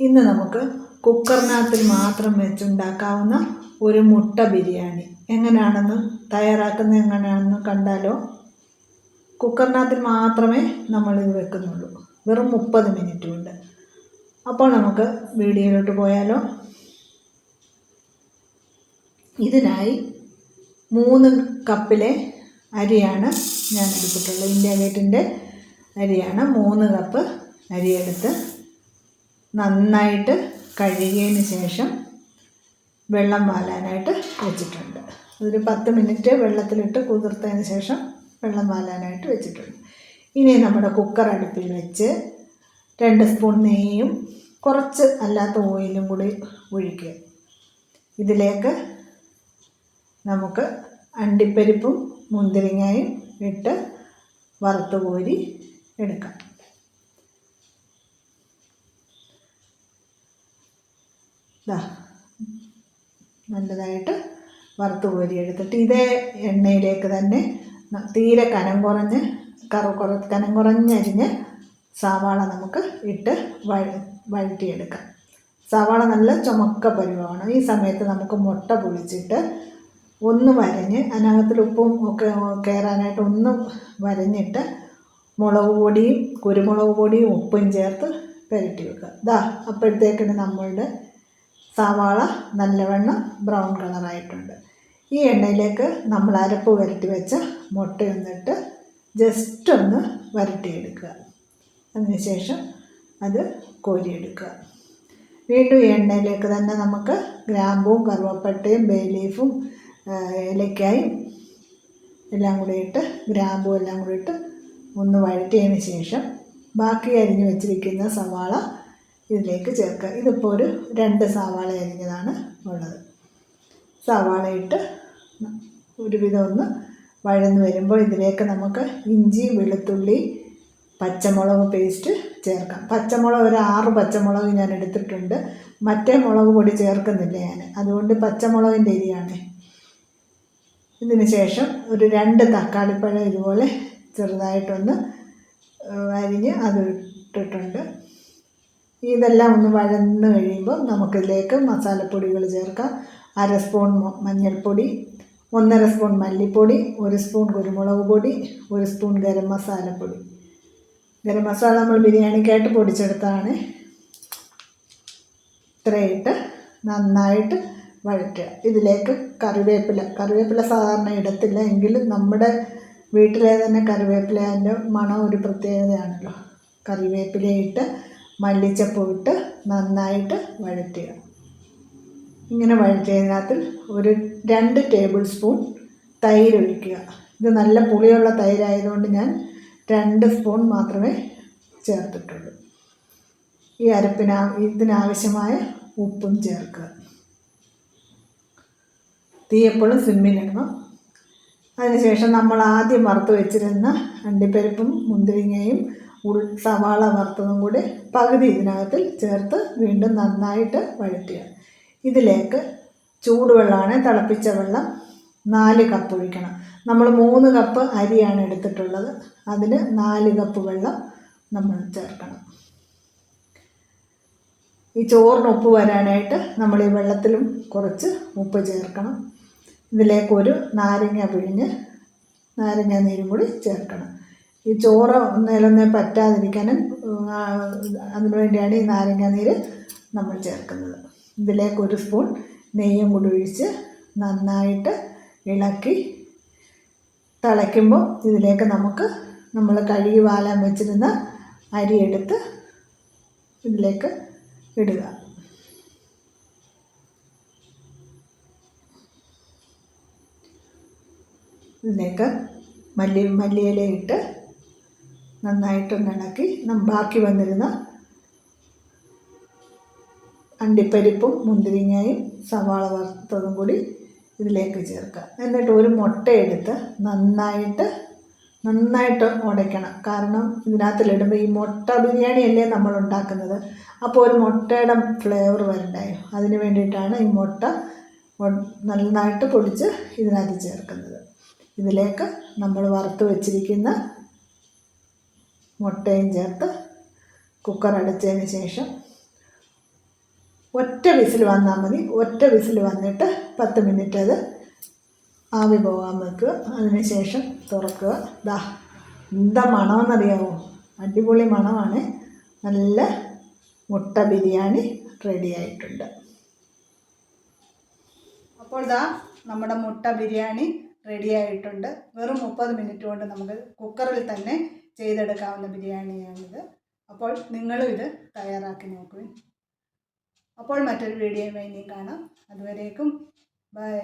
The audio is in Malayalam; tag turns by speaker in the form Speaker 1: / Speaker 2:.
Speaker 1: ഇന്ന് നമുക്ക് കുക്കറിനകത്തിൽ മാത്രം വെച്ചുണ്ടാക്കാവുന്ന ഒരു മുട്ട ബിരിയാണി. എങ്ങനെയാണെന്ന് തയ്യാറാക്കുന്നത് എങ്ങനെയാണെന്ന് കണ്ടാലോ? കുക്കറിനകത്തിൽ മാത്രമേ നമ്മളിത് വെക്കുന്നുള്ളൂ. വെറും മുപ്പത് മിനിറ്റ് കൊണ്ട് അപ്പോൾ നമുക്ക് വീഡിയോയിലോട്ട് പോയാലോ? ഇതിനായി മൂന്ന് കപ്പിലെ അരിയാണ് ഞാൻ എടുത്തിട്ടുള്ളത് ഇന്ത്യ ഗേറ്റിന്റെ അരിയാണ്. മൂന്ന് കപ്പ് അരിയെടുത്ത് നന്നായിട്ട് കഴുകിയതിന് ശേഷം വെള്ളം വാലാനായിട്ട് വെച്ചിട്ടുണ്ട്. ഒരു പത്ത് മിനിറ്റ് വെള്ളത്തിലിട്ട് കുതിർത്തതിന് ശേഷം വെള്ളം വാലാനായിട്ട് വെച്ചിട്ടുണ്ട്. ഇനി നമ്മുടെ കുക്കർ അടുപ്പിൽ വെച്ച് രണ്ട് സ്പൂൺ നെയ്യും കുറച്ച് അല്ലാത്ത ഓയിലും കൂടി ഒഴിക്കുക. ഇതിലേക്ക് നമുക്ക് അണ്ടിപ്പരിപ്പും മുന്തിരിങ്ങയും ഇട്ട് വറുത്ത് കോരി എടുക്കാം ദാ നല്ലതായിട്ട് വറുത്ത് കോരി എടുത്തിട്ട് ഇതേ എണ്ണയിലേക്ക് തന്നെ തീരെ കനം കുറഞ്ഞ് കറു കുറ കനം കുറഞ്ഞരിഞ്ഞ് സവാള നമുക്ക് ഇട്ട് വഴ വഴറ്റിയെടുക്കാം. സവാള നല്ല ചുമക്ക പരുവമാണ് ഈ സമയത്ത് നമുക്ക് മുട്ട പൊളിച്ചിട്ട് ഒന്ന് വരഞ്ഞ് അതിനകത്തിൽ ഉപ്പും ഒക്കെ കയറാനായിട്ട് ഒന്ന് വരഞ്ഞിട്ട് മുളക് പൊടിയും കുരുമുളക് പൊടിയും ഉപ്പും ചേർത്ത് പുരട്ടി വെക്കുക. ഇതാ അപ്പോഴത്തേക്കിന് നമ്മളുടെ സവാള നല്ലവണ്ണം ബ്രൗൺ കളറായിട്ടുണ്ട്. ഈ എണ്ണയിലേക്ക് നമ്മൾ അരപ്പ് വരട്ടി വെച്ച മുട്ടയൊന്നിട്ട് ജസ്റ്റ് ഒന്ന് വരട്ടിയെടുക്കുക. അതിനുശേഷം അത് കോരിയെടുക്കുക. വീണ്ടും എണ്ണയിലേക്ക് തന്നെ നമുക്ക് ഗ്രാമ്പും കറുവപ്പട്ടയും ബേ ലീഫും ഏലക്കായും എല്ലാം കൂടി ഇട്ട് ഗ്രാമ്പും എല്ലാം കൂടി ഇട്ട് ഒന്ന് വഴറ്റിയതിന് ശേഷം ബാക്കി അരിഞ്ഞു വെച്ചിരിക്കുന്ന സവാള ഇതിലേക്ക് ചേർക്കുക. ഇതിപ്പോൾ ഒരു രണ്ട് സവാള അരിഞ്ഞതാണ് ഉള്ളത്. സവാള ഇട്ട് ഒരുവിധം ഒന്ന് വഴന്ന് വരുമ്പോൾ ഇതിലേക്ക് നമുക്ക് ഇഞ്ചി വെളുത്തുള്ളി പച്ചമുളക് പേസ്റ്റ് ചേർക്കാം. പച്ചമുളക് ഒരു ആറ് പച്ചമുളക് ഞാൻ എടുത്തിട്ടുണ്ട്. മറ്റേ മുളക് പൊടി ചേർക്കുന്നില്ല ഞാൻ. അതുകൊണ്ട് പച്ചമുളകിന്റെ എരിയാണ് ഇതിന് ശേഷം ഒരു രണ്ട് തക്കാളിപ്പഴം ഇതുപോലെ ചെറുതായിട്ടൊന്ന് അരിഞ്ഞ് അത് ഇട്ടിട്ടുണ്ട്. ഇതെല്ലാം ഒന്ന് വഴന്ന് കഴിയുമ്പോൾ നമുക്കിതിലേക്ക് മസാലപ്പൊടികൾ ചേർക്കാം. അര സ്പൂൺ മഞ്ഞൾപ്പൊടി ഒന്നര സ്പൂൺ മല്ലിപ്പൊടി ഒരു സ്പൂൺ കുരുമുളക് പൊടി ഒരു സ്പൂൺ ഗരം മസാലപ്പൊടി. ഗരം മസാല നമ്മൾ ബിരിയാണിക്കായിട്ട് പൊടിച്ചെടുത്താണ്. ഇത്രയിട്ട് നന്നായിട്ട് വഴറ്റുക. ഇതിലേക്ക് കറിവേപ്പില. കറിവേപ്പില സാധാരണ ഇടത്തില്ല എങ്കിലും നമ്മുടെ വീട്ടിലെ തന്നെ കറിവേപ്പില അതിന്റെ മണം ഒരു പ്രത്യേകതയാണല്ലോ. കറിവേപ്പില ഇട്ട് മല്ലിച്ചപ്പ് ഇട്ട് നന്നായിട്ട് വഴറ്റുക. ഇങ്ങനെ വഴറ്റിയതിനകത്ത് ഒരു രണ്ട് ടേബിൾ സ്പൂൺ തൈര് ഒഴിക്കുക. ഇത് നല്ല പുളിയുള്ള തൈരായതുകൊണ്ട് ഞാൻ രണ്ട് സ്പൂൺ മാത്രമേ ചേർത്തിട്ടുള്ളൂ. ഈ അരപ്പിന് ഇതിനാവശ്യമായ ഉപ്പും ചേർക്കുക. തീ എപ്പോഴും സിമ്മിലിടണം അതിനുശേഷം നമ്മൾ ആദ്യം വറുത്ത് വെച്ചിരുന്ന അണ്ടിപ്പരിപ്പും മുന്തിരിങ്ങയും സവാള വറുത്തതും കൂടി പകുതി ഇതിനകത്ത് ചേർത്ത് വീണ്ടും നന്നായിട്ട് വഴറ്റുക. ഇതിലേക്ക് ചൂടുവെള്ളമാണ് തിളപ്പിച്ച വെള്ളം നാല് കപ്പ് ഒഴിക്കണം. നമ്മൾ മൂന്ന് കപ്പ് അരിയാണ് എടുത്തിട്ടുള്ളത്. അതിന് നാല് കപ്പ് വെള്ളം നമ്മൾ ചേർക്കണം. ഈ ചോറിന് ഉപ്പ് വരാനായിട്ട് നമ്മൾ ഈ വെള്ളത്തിലും കുറച്ച് ഉപ്പ് ചേർക്കണം. ഇതിലേക്ക് ഒരു നാരങ്ങ പിഴിഞ്ഞ് നാരങ്ങ നീരും കൂടി ചേർക്കണം. ഈ ചോറ് ഒന്നേലൊന്നേ പറ്റാതിരിക്കാനും അതിനു വേണ്ടിയാണ് ഈ നാരങ്ങ നീര് നമ്മൾ ചേർക്കുന്നത്. ഇതിലേക്ക് ഒരു സ്പൂൺ നെയ്യും കൂടി ഒഴിച്ച് നന്നായിട്ട് ഇളക്കി തിളയ്ക്കുമ്പോൾ ഇതിലേക്ക് നമുക്ക് നമ്മൾ കഴുകി വാലാൻ വെച്ചിരുന്ന അരി എടുത്ത് ഇതിലേക്ക് ഇടുക. ഇതിലേക്ക് മല്ലി മല്ലിയില ഇട്ട് നന്നായിട്ടൊന്ന് ഇളക്കി ബാക്കി വന്നിരുന്ന അണ്ടിപ്പരിപ്പും മുന്തിരിങ്ങയും സവാള വറുത്തതും കൂടി ഇതിലേക്ക് ചേർക്കുക. എന്നിട്ട് ഒരു മുട്ട എടുത്ത് നന്നായിട്ട് നന്നായിട്ട് ഉടയ്ക്കണം കാരണം ഇതിനകത്തിലിടുമ്പോൾ ഈ മുട്ട ബിരിയാണി അല്ലേ നമ്മൾ ഉണ്ടാക്കുന്നത്? അപ്പോൾ ഒരു മുട്ടയുടെ ഫ്ലേവർ വരണ്ടായോ? അതിന് വേണ്ടിയിട്ടാണ് ഈ മുട്ട നന്നായിട്ട് പൊടിച്ച് ഇതിനകത്ത് ചേർക്കുന്നത്. ഇതിലേക്ക് നമ്മൾ വറുത്ത് വെച്ചിരിക്കുന്ന മുട്ടയും ചേർത്ത് കുക്കർ അടച്ചതിന് ശേഷം ഒറ്റ വിസിൽ വന്നാൽ മതി. ഒറ്റ വിസിൽ വന്നിട്ട് പത്ത് മിനിറ്റ് അത് ആവി പോകാൻ വെക്കുക. അതിനുശേഷം തുറക്കുക. ദാ എന്താ മണമെന്നറിയാമോ അടിപൊളി മണമാണ്. നല്ല മുട്ട ബിരിയാണി റെഡി ആയിട്ടുണ്ട്. അപ്പോൾ ദാ നമ്മുടെ മുട്ട ബിരിയാണി റെഡി ആയിട്ടുണ്ട്. വെറും മുപ്പത് മിനിറ്റ് കൊണ്ട് നമുക്ക് കുക്കറിൽ തന്നെ ചെയ്തെടുക്കാവുന്ന ബിരിയാണിയാണിത്. അപ്പോൾ നിങ്ങളും ഇത് തയ്യാറാക്കി നോക്കുവിൻ. അപ്പോൾ മറ്റൊരു വീഡിയോയുമായി ഇനി കാണാം. അതുവരേക്കും ബൈ.